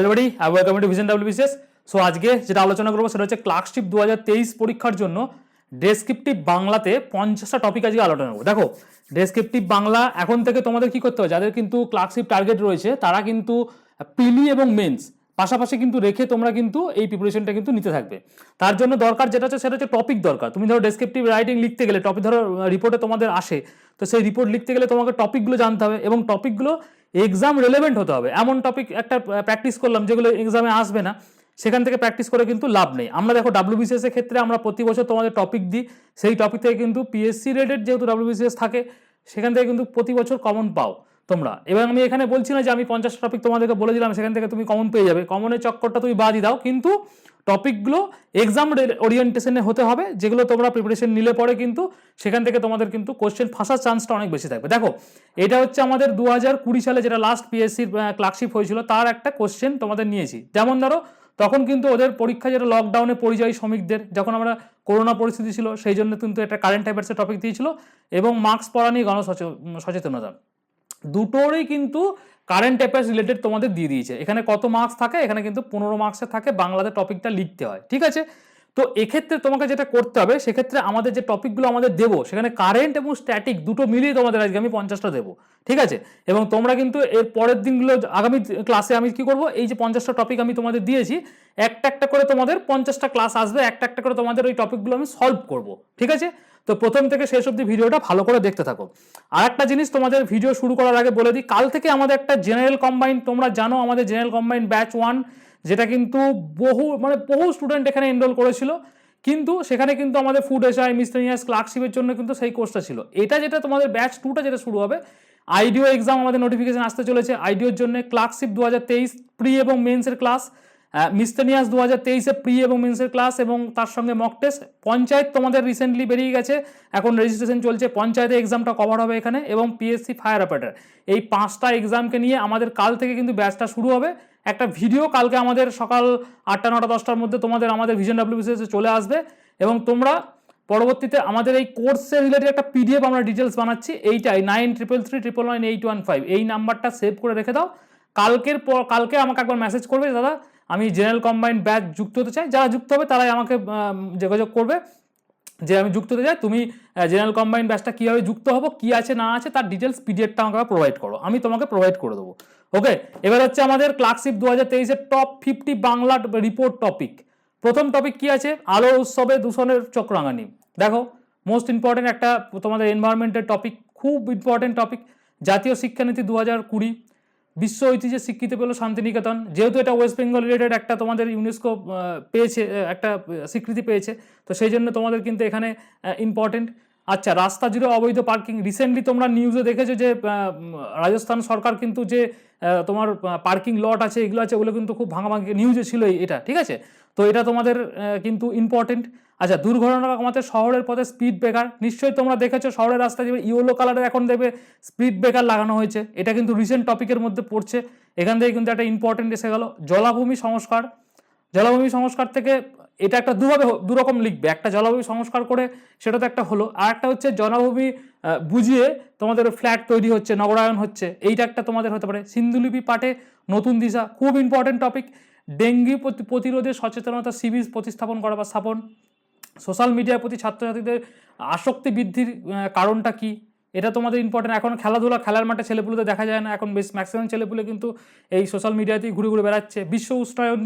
Everybody I welcome to Vision WBCS so আজকে যেটা আলোচনা করব সেটা হচ্ছে ক্লার্কশিপ দু হাজার তেইশ পরীক্ষার জন্য ডেসক্রিপটিভ বাংলাতে পঞ্চাশটা টপিক আজকে আলোচনা করব। দেখো ডেসক্রিপটিভ বাংলা এখন থেকে তোমাদের কি করতে হবে? যাদের কিন্তু ক্লার্কশিপ টার্গেট রয়েছে, তারা কিন্তু পিলি এবং মেন্স পাশাপাশি কিন্তু রেখে তোমরা কিন্তু এই প্রিপারেশনটা কিন্তু নিতে থাকবে। তার জন্য দরকার যেটা হচ্ছে সেটা হচ্ছে টপিক দরকার। তুমি ধরো ডেসক্রিপটিভ রাইটিং লিখতে গেলে টপিক ধরো রিপোর্টে তোমাদের আসে, তো সেই রিপোর্ট লিখতে গেলে তোমাকে টপিকগুলো জানতে হবে এবং টপিকগুলো এক্সাম রেলেভেন্ট হতে হবে। এমন টপিক একটা প্র্যাকটিস করলাম, যেগুলো এক্সামে আসবে না, সেখান থেকে প্র্যাকটিস করে কিন্তু লাভ নেই। আমরা দেখো ডাব্লিউবিসিএস এর ক্ষেত্রে আমরা প্রতি বছর তোমাদের টপিক দিই, সেই টপিক থেকে কিন্তু পিএসসি রেটেড যেহেতু ডাব্লিউবিসিএস থাকে, সেখান থেকে কিন্তু প্রতি বছর কমন পাও। তোমরা। এবার আমি এখানে বলছি না যে আমি পঞ্চাশটা টপিক তোমাদেরকে বলে দিলাম, সেখান থেকে তুমি কমন পেয়ে যাবে। কমনের চক্করটা তুমি বাদই দাও, কিন্তু টপিকগুলো এক্সাম ওরিয়েন্টেশনে হতে হবে, যেগুলো তোমরা প্রিপারেশন নিলে পরে কিন্তু সেখান থেকে তোমাদের কিন্তু কোশ্চেন ফাঁসার চান্সটা অনেক বেশি থাকবে। দেখো, এটা হচ্ছে আমাদের দু হাজার কুড়ি সালে যেটা লাস্ট পিএসসির ক্লার্কশিপ হয়েছিল, তার একটা কোশ্চেন তোমাদের নিয়েছি। যেমন ধরো, তখন কিন্তু ওদের পরীক্ষা যেটা লকডাউনে পরিযায়ী শ্রমিকদের, যখন আমরা করোনা পরিস্থিতি ছিল, সেই জন্য কিন্তু একটা কারেন্ট অ্যাফেয়ার্সের টপিক দিয়েছিল, এবং মার্কস পড়া নিয়ে গণসচেতনতা দুটোরই কিন্তু কারেন্ট অ্যাফেয়ার্স রিলেটেড তোমাদের দিয়ে দিয়েছে। এখানে কত মার্কস থাকে, এখানে কিন্তু পনেরো মার্কসের থাকে, বাংলাতে টপিকটা লিখতে হয়, ঠিক আছে? তো এক্ষেত্রে তোমাকে যেটা করতে হবে, সেক্ষেত্রে আমাদের যে টপিকগুলো আমাদের দেবো, সেখানে কারেন্ট এবং স্ট্যাটিক দুটো মিলিয়ে তোমাদের আজকে আমি পঞ্চাশটা দেবো, ঠিক আছে? এবং তোমরা কিন্তু এর পরের দিনগুলো, আগামী ক্লাসে আমি কি করব? এই যে পঞ্চাশটা টপিক আমি তোমাদের দিয়েছি, একটা একটা করে তোমাদের পঞ্চাশটা ক্লাস আসবে, একটা একটা করে তোমাদের ওই টপিকগুলো আমি সলভ করব, ঠিক আছে? তো প্রথম থেকে শেষ অব্দি ভিডিওটা ভালো করে দেখতে থাকো। আর একটা জিনিস তোমাদের ভিডিও শুরু করার আগে বলে দিই, কাল থেকে আমাদের একটা জেনারেল কম্বাইন তোমরা জানো আমাদের জেনারেল কম্বাইন ব্যাচ ওয়ান যেটা কিন্তু বহু মানে বহু স্টুডেন্ট এখানে এনরোল করেছিল। কিন্তু সেখানে কিন্তু আমাদের ফুড এসআই মিসলেনিয়াস ক্লার্কশিপের জন্য কিন্তু সেই কোর্সটা ছিল। এটা যেটা তোমাদের ব্যাচ টুটা যেটা শুরু হবে আইডিও এক্সাম আমাদের নোটিফিকেশন আসতে চলেছে। আইডিওর জন্য ক্লার্কশিপ দু হাজার তেইশ প্রি এবং মেন্সের ক্লাস মিস্টেনিয়াস দু হাজার তেইশে প্রি এবং মেন্সের ক্লাস এবং তার সঙ্গে মক টেস্ট পঞ্চায়েত তোমাদের রিসেন্টলি বেরিয়ে গেছে, এখন রেজিস্ট্রেশন চলছে, পঞ্চায়েতে এক্সামটা কভার হবে এখানে এবং পিএসসি ফায়ার অপারেটার এই পাঁচটা এক্সামকে নিয়ে আমাদের কাল থেকে কিন্তু ব্যাচটা শুরু হবে। একটা ভিডিও কালকে আমাদের সকাল আটটা, নটা, দশটার মধ্যে তোমাদের আমাদের ভিশন ডাব্লিউবিসিএসে চলে আসবে এবং তোমরা পরবর্তীতে আমাদের এই কোর্সের রিলেটেড একটা পিডিএফ আমরা ডিটেলস বানাচ্ছি, এইটাই nine triple three triple nine eight one five এই নাম্বারটা সেভ করে রেখে দাও। কালকের পর, কালকে আমাকে একবার মেসেজ করবে দাদা আমি জেনারেল কম্বাইন্ড ব্যাচ যুক্ত হতে চাই, যারা যুক্ত হবে তারাই আমাকে যোগাযোগ করবে যে আমি যুক্ত হতে চাই। তুমি জেনারেল কম্বাইন্ড ব্যাচটা কীভাবে যুক্ত হব, কী আছে না আছে তার ডিটেলস পিডিএফটা আমাকে প্রোভাইড করো। আমি তোমাকে প্রোভাইড করে দেবো। ওকে এবার হচ্ছে আমাদের ক্লার্কশিপ দু হাজার তেইশের top fifty Bangla report topic প্রথম টপিক কি আছে? আলো উৎসবে দূষণের চক্রাঙ্গানি। দেখো মোস্ট ইম্পর্টেন্ট একটা তোমাদের এনভায়রনমেন্টের টপিক খুব ইম্পর্টেন্ট টপিক জাতীয় শিক্ষানীতি দু হাজার কুড়ি। বিশ্ব ঐতিহ্যে স্বীকৃতি পেল শান্তিনিকেতন। যেহেতু এটা ওয়েস্ট বেঙ্গল রিলেটেড একটা তোমাদের ইউনেস্কো পেয়েছে একটা স্বীকৃতি পেয়েছে, তো সেই জন্য তোমাদের কিন্তু এখানে ইম্পর্টেন্ট আচ্ছা রাস্তা জুড়ে অবৈধ পার্কিং রিসেন্টলি তোমরা নিউজে দেখেছ যে রাজস্থান সরকার কিন্তু যে তোমার পার্কিং লট আছে, এগুলো আছে, ওগুলো কিন্তু খুব ভাঙাভাঙি নিউজে ছিল এটা, ঠিক আছে? তো এটা তোমাদের কিন্তু ইম্পর্টেন্ট আচ্ছা দুর্ঘটনা কমাতে শহরের পথে স্পিড ব্রেকার নিশ্চয়ই তোমরা দেখেছ শহরের রাস্তায় যে ইয়েলো কালারের এখন দেবে স্পিড ব্রেকার লাগানো হয়েছে। এটা কিন্তু রিসেন্ট টপিকের মধ্যে পড়ছে। এখান থেকে কিন্তু একটা ইম্পর্টেন্ট এসে গেল, জলাভূমি সংস্কার। জলাভূমি সংস্কার থেকে এটা একটা দুভাবে দুরকম লিখবে। একটা জলাভূমি সংস্কার করে সেটা তো একটা হলো, আর একটা হচ্ছে জলাভূমি বুঝিয়ে তোমাদের ফ্ল্যাট তৈরি হচ্ছে, নগরায়ন হচ্ছে। এইটা একটা তোমাদের হতে পারে। সিন্ধুলিপি পাঠে নতুন দিশা, খুব ইম্পর্টেন্ট টপিক ডেঙ্গি প্রতিরোধে সচেতনতা শিবির প্রতিস্থাপন করা বা স্থাপন। সোশ্যাল মিডিয়ার প্রতি ছাত্রছাত্রীদের আসক্তি বৃদ্ধির কারণটা কি? এটা তোমাদের ইম্পর্টেন্ট এখন খেলাধুলা, খেলার মাঠে ছেলেপুলেতে দেখা যায় না। এখন বেশ ম্যাক্সিমাম ছেলেপুলে কিন্তু এই সোশ্যাল মিডিয়াতেই ঘুরে ঘুরে বেড়াচ্ছে। বিশ্ব উষ্ণায়ন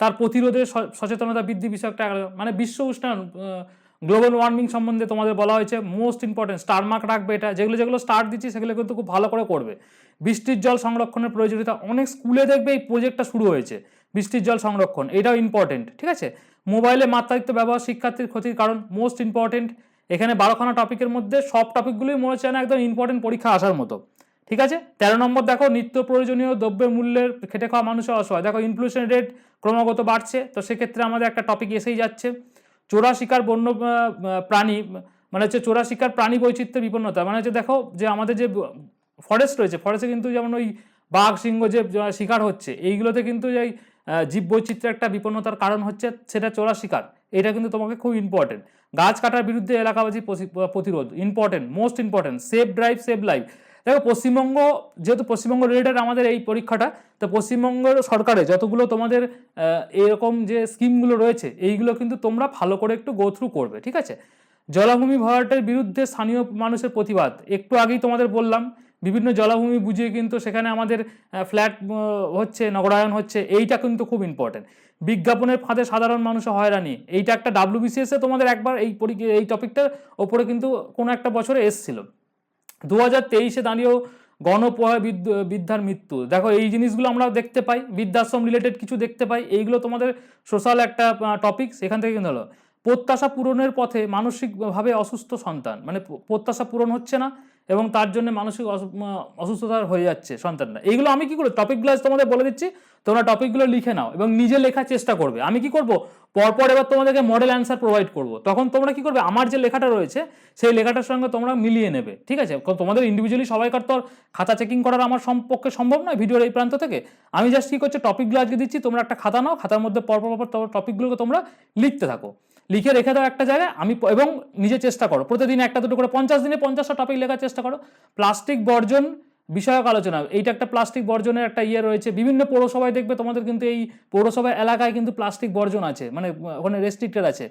তার প্রতিরোধে সচেতনতা বৃদ্ধি বিষয় একটা মানে বিশ্ব উষ্ণায়ন গ্লোবাল ওয়ার্মিং সম্বন্ধে তোমাদের বলা হয়েছে মোস্ট ইম্পর্টেন্ট স্টার মার্ক রাখবে এটা। যেগুলো যেগুলো স্টার দিচ্ছি, সেগুলো কিন্তু খুব ভালো করে করবে। বৃষ্টির জল সংরক্ষণের প্রয়োজনীয়তা। অনেক স্কুলে দেখবে এই প্রজেক্টটা শুরু হয়েছে। বৃষ্টির জল সংরক্ষণ, এটাও ইম্পর্টেন্ট ঠিক আছে? মোবাইলে মাত্রাতিরিক্ত ব্যবহার শিক্ষার্থীর ক্ষতির কারণ মোস্ট ইম্পর্টেন্ট এখানে বারোখানা টপিকের মধ্যে সব টপিকগুলোই মনে হচ্ছে না একদম ইম্পর্টেন্ট পরীক্ষা আসার মতো, ঠিক আছে? তেরো নম্বর দেখো, নিত্য প্রয়োজনীয় দ্রব্যের মূল্যের খেটে খাওয়া মানুষের অসহায়, দেখো ইনফ্লেশন রেট ক্রমাগত বাড়ছে, তো সেক্ষেত্রে আমাদের একটা টপিক এসেই যাচ্ছে, চোরা শিকার বন্য প্রাণী মানে হচ্ছে চোরা শিকার প্রাণী বৈচিত্র্যের বিপন্নতা মানে হচ্ছে দেখো যে আমাদের যে ফরেস্ট রয়েছে ফরেস্টে কিন্তু যেমন ওই বাঘ, সিংহ যে শিকার হচ্ছে, এইগুলোতে কিন্তু এই জীব বৈচিত্র্যের একটা বিপন্নতার কারণ হচ্ছে সেটা চোরা শিকার। এটা কিন্তু তোমাকে খুব ইম্পর্টেন্ট গাছ কাটার বিরুদ্ধে এলাকাবাজি প্রতিরোধ important most important safe drive save life দেখো, পশ্চিমবঙ্গ, যেহেতু পশ্চিমবঙ্গ রিলেটেড আমাদের এই পরীক্ষাটা, তো পশ্চিমবঙ্গ সরকারে যতগুলো তোমাদের এরকম যে স্কিমগুলো রয়েছে, এইগুলো কিন্তু তোমরা ভালো করে একটু গো থ্রু করবে, ঠিক আছে? জলাভূমি ভরাটের বিরুদ্ধে স্থানীয় মানুষের প্রতিবাদ, একটু আগেই তোমাদের বললাম বিভিন্ন জলাভূমি বুঝিয়ে কিন্তু সেখানে আমাদের ফ্ল্যাট হচ্ছে, নগরায়ন হচ্ছে, এইটা কিন্তু খুব ইম্পর্টেন্ট বিজ্ঞাপনের ফাঁদে সাধারণ মানুষ হয়রানি। এইটা একটা ডাব্লিউবিসিএসে তোমাদের একবার এই এই টপিকটার ওপরে কিন্তু কোনো একটা বছরে এসছিল। দু হাজার তেইশে দাঁড়িয়েও গণপয় বিদ- বিদ্যার মৃত্যু। দেখো, এই জিনিসগুলো আমরা দেখতে পাই, বৃদ্ধাশ্রম রিলেটেড কিছু দেখতে পাই, এইগুলো তোমাদের সোশ্যাল একটা টপিক সেখান থেকে কিন্তু হলো। প্রত্যাশা পূরণের পথে মানসিকভাবে অসুস্থ সন্তান। মানে প্রত্যাশা পূরণ হচ্ছে না এবং তার জন্য মানসিক অসুস্থতা হয়ে যাচ্ছে সন্তানরা। এইগুলো আমি কি করব টপিকগুলো তোমাদের বলে দিচ্ছি, তোমরা টপিকগুলো লিখে নাও এবং নিজে লেখার চেষ্টা করবে। আমি কি করব, পরপর এবার তোমাদেরকে মডেল অ্যান্সার প্রোভাইড করব। তখন তোমরা কি করবে, আমার যে লেখাটা রয়েছে, সেই লেখাটার সঙ্গে তোমরা মিলিয়ে নেবে। ঠিক আছে? তোমাদের ইন্ডিভিজুয়ালি সবাইকার তো খাতা চেকিং করার আমার সম্পর্কে সম্ভব নয় ভিডিওর এই প্রান্ত থেকে। আমি জাস্ট কি করছি টপিকগুলো আজকে দিচ্ছি, তোমরা একটা খাতা নাও, খাতার মধ্যে পরপর পরপর টপিকগুলোকে তোমরা লিখতে থাকো। লিখে রেখে দাও একটা জায়গায়, আমি এবং নিজে চেষ্টা করো। প্রতিদিন একটা, দুটো করে, পঞ্চাশ দিনে পঞ্চাশটা টপিক লেখার চেষ্টা করো। প্লাস্টিক বর্জন বিষয়ক আলোচনা, এইটা একটা প্লাস্টিক বর্জনের একটা ইয়ে রয়েছে। বিভিন্ন পৌরসভায় দেখবে তোমাদের কিন্তু এই পৌরসভা এলাকায় কিন্তু প্লাস্টিক বর্জন আছে মানে ওখানে রেস্ট্রিক্টেড আছে।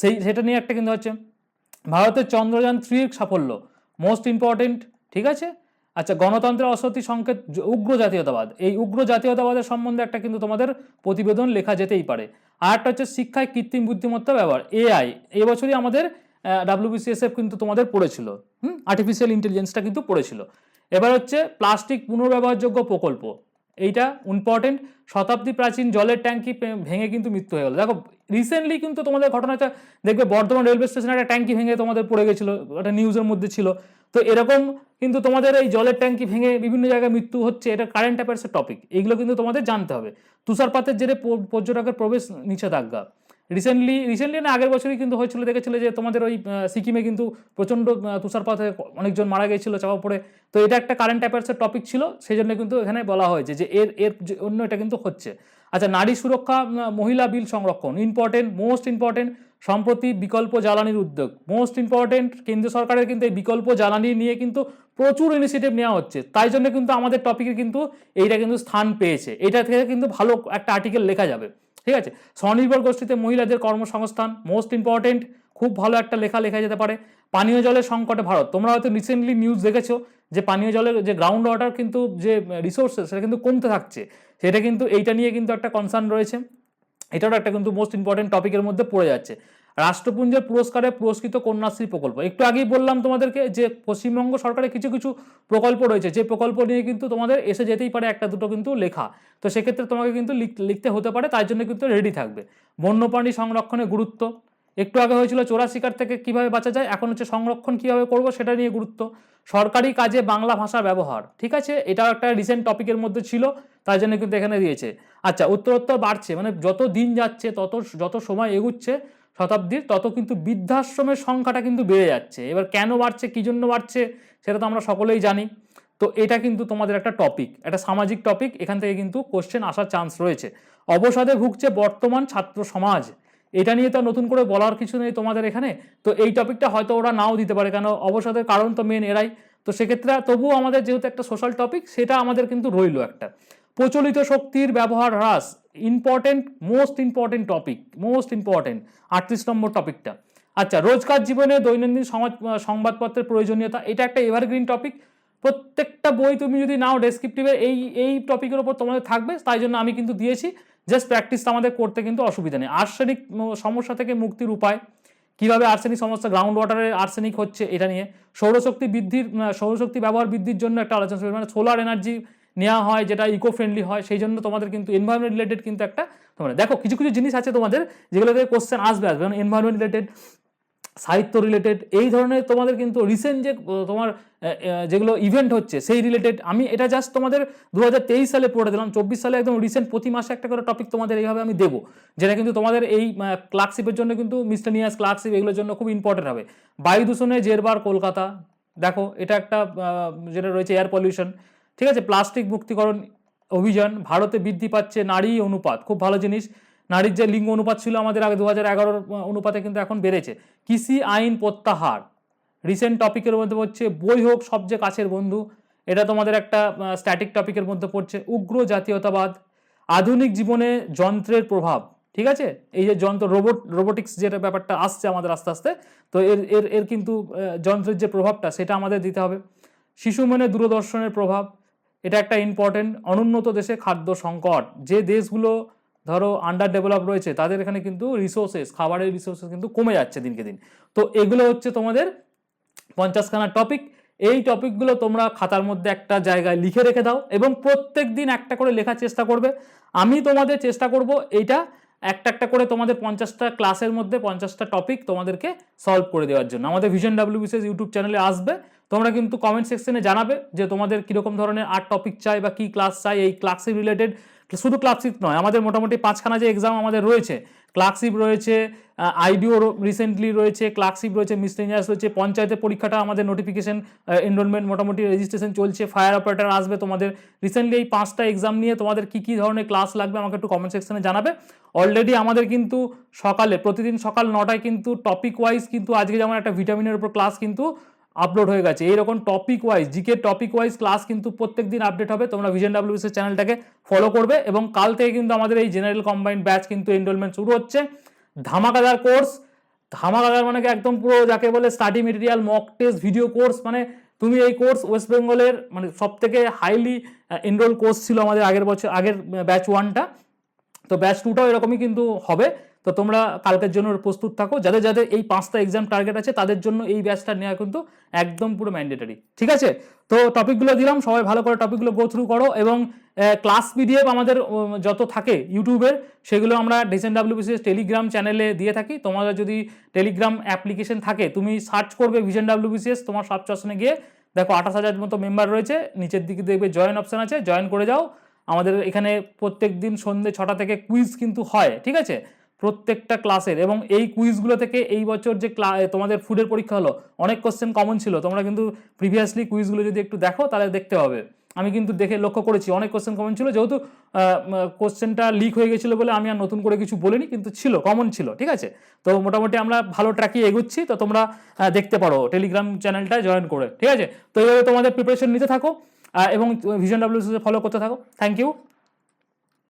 সেই, সেটা নিয়ে একটা কিন্তু হচ্ছে, ভারতের চন্দ্রযান থ্রির সাফল্য মোস্ট ইম্পর্টেন্ট ঠিক আছে? আচ্ছা গণতন্ত্রের অসতি সংকেত উগ্র জাতীয়তাবাদ, এই উগ্র জাতীয়তাবাদের সম্বন্ধে একটা কিন্তু তোমাদের প্রতিবেদন লেখা যেতেই পারে। আর একটা হচ্ছে শিক্ষায় কৃত্রিম বুদ্ধিমত্তা ব্যবহার, এআই এবছরই আমাদের ডাব্লিউবিসিএসএফ কিন্তু তোমাদের পড়েছিল। হুম? আর্টিফিশিয়াল ইন্টেলিজেন্সটা কিন্তু পড়েছিল। এবার হচ্ছে প্লাস্টিক পুনর্ব্যবহারযোগ্য প্রকল্প, এইটা ইম্পর্টেন্ট শতাব্দী প্রাচীন জলের ট্যাঙ্কি ভেঙে কিন্তু মৃত্যু হয়ে গেল। দেখো রিসেন্টলি কিন্তু তোমাদের ঘটনাটা দেখবে বর্ধমান রেলওয়ে স্টেশনে একটা ট্যাঙ্কি ভেঙে তোমাদের পড়ে গেছিল, একটা নিউজের মধ্যে ছিল। তো এরকম কিন্তু তোমাদের এই জলের ট্যাঙ্কি ভেঙে বিভিন্ন জায়গায় মৃত্যু হচ্ছে, এটা কারেন্ট অ্যাফেয়ার্সের টপিক এইগুলো কিন্তু তোমাদের জানতে হবে। তুষারপাতের জেরে পর্যটকের প্রবেশ নিষেধাজ্ঞা। রিসেন্টলি রিসেন্টলি না, আগের বছরই কিন্তু হয়েছিল, দেখেছিল যে তোমাদের ওই সিকিমে কিন্তু প্রচণ্ড তুষারপাতে অনেকজন মারা গেছিল, চাপা পড়ে। তো এটা একটা কারেন্ট অ্যাফেয়ার্সের টপিক ছিল সেই জন্য কিন্তু এখানে বলা হয়েছে যে এর এর অন্য এটা কিন্তু হচ্ছে। আচ্ছা নারী সুরক্ষা মহিলা বিল সংরক্ষণ ইম্পর্টেন্ট মোস্ট ইম্পর্টেন্ট সম্প্রতি বিকল্প জ্বালানির উদ্যোগ। মোস্ট ইম্পর্টেন্ট কেন্দ্র সরকারের কিন্তু এই বিকল্প জ্বালানি নিয়ে কিন্তু প্রচুর ইনিশিয়েটিভ নেওয়া হচ্ছে। তাই জন্য কিন্তু আমাদের টপিকে কিন্তু এইটা কিন্তু স্থান পেয়েছে। এটা থেকে কিন্তু ভালো একটা আর্টিকেল লেখা যাবে। ঠিক আছে? স্বনির্ভর গোষ্ঠীতে মহিলাদের কর্মসংস্থান মোস্ট ইম্পর্টেন্ট খুব ভালো একটা লেখা লেখা যেতে পারে। পানীয় জলের সংকটে ভারত। তোমরা হয়তো রিসেন্টলি নিউজ দেখেছ যে পানীয় জলের যে গ্রাউন্ড ওয়াটার কিন্তু যে রিসোর্সেস সেটা কিন্তু কমতে থাকছে। সেটা কিন্তু এইটা নিয়ে কিন্তু একটা কনসার্ন রয়েছে। এটাও একটা কিন্তু মোস্ট ইম্পর্টেন্ট টপিকের মধ্যে পড়ে যাচ্ছে। রাষ্ট্রপুঞ্জের পুরস্কারে পুরস্কৃত কন্যাশ্রী প্রকল্প। একটু আগেই বললাম তোমাদেরকে যে পশ্চিমবঙ্গ সরকারের কিছু কিছু প্রকল্প রয়েছে, যে প্রকল্প নিয়ে কিন্তু তোমাদের এসে যেতেই পারে একটা, দুটো কিন্তু লেখা। তো সেক্ষেত্রে তোমাকে কিন্তু লিখ- লিখতে হতে পারে তাই জন্য কিন্তু রেডি থাকবে। বন্যপ্রাণী সংরক্ষণে গুরুত্ব। একটু আগে হয়েছিল চোরা শিকার থেকে কীভাবে বাঁচা যায়, এখন হচ্ছে সংরক্ষণ কীভাবে করব সেটা নিয়ে গুরুত্ব। সরকারি কাজে বাংলা ভাষা ব্যবহার, ঠিক আছে? এটাও একটা রিসেন্ট টপিকের মধ্যে ছিল। তাই জন্য কিন্তু এখানে দিয়েছে। আচ্ছা উত্তরোত্তর বাড়ছে মানে যত দিন যাচ্ছে, তত যত সময় এগুচ্ছে শতাব্দীর, তত কিন্তু বৃদ্ধাশ্রমের সংখ্যাটা কিন্তু বেড়ে যাচ্ছে। এবার কেন বাড়ছে, কী জন্য বাড়ছে, সেটা তো আমরা সকলেই জানি। তো এটা কিন্তু তোমাদের একটা টপিক একটা সামাজিক টপিক এখান থেকে কিন্তু কোশ্চেন আসার চান্স রয়েছে। অবসাদে ভুগছে বর্তমান ছাত্র সমাজ। এটা নিয়ে তো নতুন করে বলার কিছু নেই তোমাদের এখানে। তো এই টপিকটা হয়তো ওরা নাও দিতে পারে, কেন অবসাদের কারণ তো মেন এরাই। তো সেক্ষেত্রে তবুও আমাদের যেহেতু একটা সোশ্যাল টপিক সেটা আমাদের কিন্তু রইল একটা। প্রচলিত শক্তির ব্যবহার হ্রাস important most important topic most important আটত্রিশ নম্বর টপিকটা আচ্ছা রোজকার জীবনে দৈনন্দিন সমাজ, সংবাদপত্রের প্রয়োজনীয়তা, এটা একটা এভারগ্রিন টপিক প্রত্যেকটা বই তুমি যদি নাও ডেসক্রিপটিভে এই এই টপিকের ওপর তোমাদের থাকবে, তাই জন্য আমি কিন্তু দিয়েছি। জাস্ট প্র্যাকটিসটা আমাদের করতে কিন্তু অসুবিধা নেই। আর্সেনিক সমস্যা থেকে মুক্তির উপায়, কীভাবে আর্সেনিক সমস্যা গ্রাউন্ড ওয়াটারে আর্সেনিক হচ্ছে, এটা নিয়ে। সৌরশক্তি বৃদ্ধির সৌরশক্তি ব্যবহার বৃদ্ধির জন্য একটা আলোচনা মানে সোলার এনার্জি নেওয়া হয়, যেটা ইকো ফ্রেন্ডলি হয়, সেই জন্য তোমাদের কিন্তু এনভায়রনমেন্ট রিলেটেড কিন্তু একটা তোমরা দেখো, কিছু কিছু জিনিস আছে তোমাদের যেগুলো থেকে কোশ্চেন আসবে আসবে। যেমন এনভায়রনমেন্ট রিলেটেড সাহিত্য রিলেটেড এই ধরনের তোমাদের কিন্তু রিসেন্ট যে তোমার যেগুলো ইভেন্ট হচ্ছে, সেই রিলেটেড আমি এটা জাস্ট তোমাদের দু হাজার তেইশ সালে পড়ে দিলাম, চব্বিশ সালে একদম রিসেন্ট প্রতি মাসে একটা করে টপিক তোমাদের এইভাবে আমি দেবো, যেটা কিন্তু তোমাদের এই ক্লার্কশিপের জন্য কিন্তু মিস্টানিয়াস ক্লার্কশিপ এগুলোর জন্য খুব ইম্পর্টেন্ট হবে। বায়ু দূষণে জেরবার কলকাতা, দেখো, এটা একটা যেটা রয়েছে এয়ার পলিউশন ঠিক আছে? প্লাস্টিক মুক্তিকরণ অভিযান, ভারতে বৃদ্ধি পাচ্ছে নারী অনুপাত। খুব ভালো জিনিস। নারীর যে লিঙ্গ অনুপাত ছিল আমাদের আগে দু হাজার অনুপাতে কিন্তু এখন বেড়েছে। কৃষি আইন প্রত্যাহার। রিসেন্ট টপিকের মধ্যে হচ্ছে বই হোক সবচেয়ে কাছের বন্ধু, এটা তোমাদের একটা স্ট্যাটিক টপিকের মধ্যে পড়ছে। উগ্র জাতীয়তাবাদ, আধুনিক জীবনে যন্ত্রের প্রভাব, ঠিক আছে? এই যে যন্ত্র রোবট রোবোটিক্স যেটা ব্যাপারটা আসছে আমাদের আস্তে আস্তে, তো এর এর এর কিন্তু যন্ত্রের যে প্রভাবটা, সেটা আমাদের দিতে হবে। শিশু মনে দূরদর্শনের প্রভাব এটা একটা ইম্পর্টেন্ট অনুন্নত দেশে খাদ্য সংকট। যে দেশগুলো ধরো আন্ডার ডেভেলপ রয়েছে, তাদের এখানে কিন্তু রিসোর্সেস খাবারের রিসোর্সেস কিন্তু কমে যাচ্ছে দিনকে দিন। তো এগুলো হচ্ছে তোমাদের পঞ্চাশখানা টপিক এই টপিকগুলো তোমরা খাতার মধ্যে একটা জায়গায় লিখে রেখে দাও এবং প্রত্যেক দিন একটা করে লেখার চেষ্টা করবে। আমি তোমাদের চেষ্টা করব এইটা একটা একটা করে তোমাদের পঞ্চাশটা ক্লাসের মধ্যে পঞ্চাশটা টপিক তোমাদেরকে সলভ করে দেওয়ার জন্য। আমাদের ভিশন ডাব্লিউবিসিএস ইউটিউব চ্যানেলে আসবে। তোমরা কিন্তু কমেন্ট সেকশনে জানাবে যে তোমাদের কীরকম ধরনের আর্ট টপিক চাই বা কী ক্লাস চাই, এই ক্লাসের রিলেটেড শুধু ক্লাসিক নয়, আমাদের মোটামুটি পাঁচখানা যে এক্সাম আমাদের রয়েছে ক্লার্কশিপ রয়েছে আইডিও রিসেন্টলি রয়েছে, ক্লার্কশিপ রয়েছে মিসলেনিয়াস রয়েছে, পঞ্চায়েতের পরীক্ষাটা আমাদের নোটিফিকেশন এনরোলমেন্ট মোটামুটি রেজিস্ট্রেশন চলছে ফায়ার অপারেটার আসবে তোমাদের। রিসেন্টলি এই পাঁচটা এক্সাম নিয়ে তোমাদের কী কী ধরনের ক্লাস লাগবে আমাকে একটু কমেন্ট সেকশনে জানাবে। অলরেডি আমাদের কিন্তু সকালে, প্রতিদিন সকাল নটায় কিন্তু টপিক ওয়াইজ কিন্তু আজকে যেমন একটা ভিটামিনের উপর ক্লাস কিন্তু আপলোড হয়ে গেছে। এইরকম topic wise GK topic wise class কিন্তু প্রত্যেক দিন আপডেট হবে। তোমরা ভিজন ডাব্লিউএস এর চ্যানেলটাকে ফলো করবে এবং কাল থেকে কিন্তু আমাদের এই জেনারেল কম্বাইন্ড ব্যাচ কিন্তু এনরোলমেন্ট শুরু হচ্ছে। ধামাকাদার কোর্স ধামাকাদার মানে একদম পুরো যাকে বলে study material mock test video course মানে তুমি এই কোর্স ওয়েস্ট বেঙ্গলের মানে সব থেকে হাইলি এনরোল কোর্স ছিল আমাদের আগের বছর, আগের ব্যাচ ওয়ানটা তো ব্যাচ টুটাও এরকমই কিন্তু হবে। তো তোমরা কালকের জন্য প্রস্তুত থাকো। যাদের যাদের এই পাঁচটা এক্সাম টার্গেট আছে, তাদের জন্য এই ব্যাচটা নেওয়া কিন্তু একদম পুরো ম্যান্ডেটারি ঠিক আছে? তো টপিকগুলো দিলাম, সবাই ভালো করে টপিকগুলো গো থ্রু করো এবং ক্লাস পিডিএফ আমাদের যত থাকে ইউটিউবের সেগুলো আমরা ডিসেন ডাব্লিউবিসিএস টেলিগ্রাম চ্যানেলে দিয়ে থাকি। তোমাদের যদি টেলিগ্রাম অ্যাপ্লিকেশন থাকে, তুমি সার্চ করবে ভিজন ডাব্লিউবিসিএস তোমার সার্চ গিয়ে দেখো আঠাশ হাজার মতো মেম্বার রয়েছে। নিচের দিকে দেখবে জয়েন অপশন আছে। জয়েন করে যাও। আমাদের এখানে প্রত্যেক দিন সন্ধ্যে ছটা থেকে কুইজ কিন্তু হয়। ঠিক আছে? প্রত্যেকটা ক্লাসের এবং এই কুইজগুলো থেকে এই বছর যে তোমাদের ফুডের পরীক্ষা হলো, অনেক কোশ্চেন কমন ছিল। তোমরা কিন্তু প্রিভিয়াসলি কুইজগুলো যদি একটু দেখো, তাহলে দেখতে হবে আমি কিন্তু দেখে লক্ষ্য করেছি, অনেক কোশ্চেন কমন ছিল। যেহেতু কোশ্চেনটা লিক হয়ে গেছিল বলে আমি আর নতুন করে কিছু বলিনি, কিন্তু ছিল কমন ছিল, ঠিক আছে? তো মোটামুটি আমরা ভালো ট্র্যাকে এগোচ্ছি, তো তোমরা দেখতে পারো টেলিগ্রাম চ্যানেলটা জয়েন করে, ঠিক আছে? তো এইভাবে তোমাদের প্রিপারেশন নিতে থাকো এবং ভিশন ডাব্লিউসি ফলো করতে থাকো। Thank you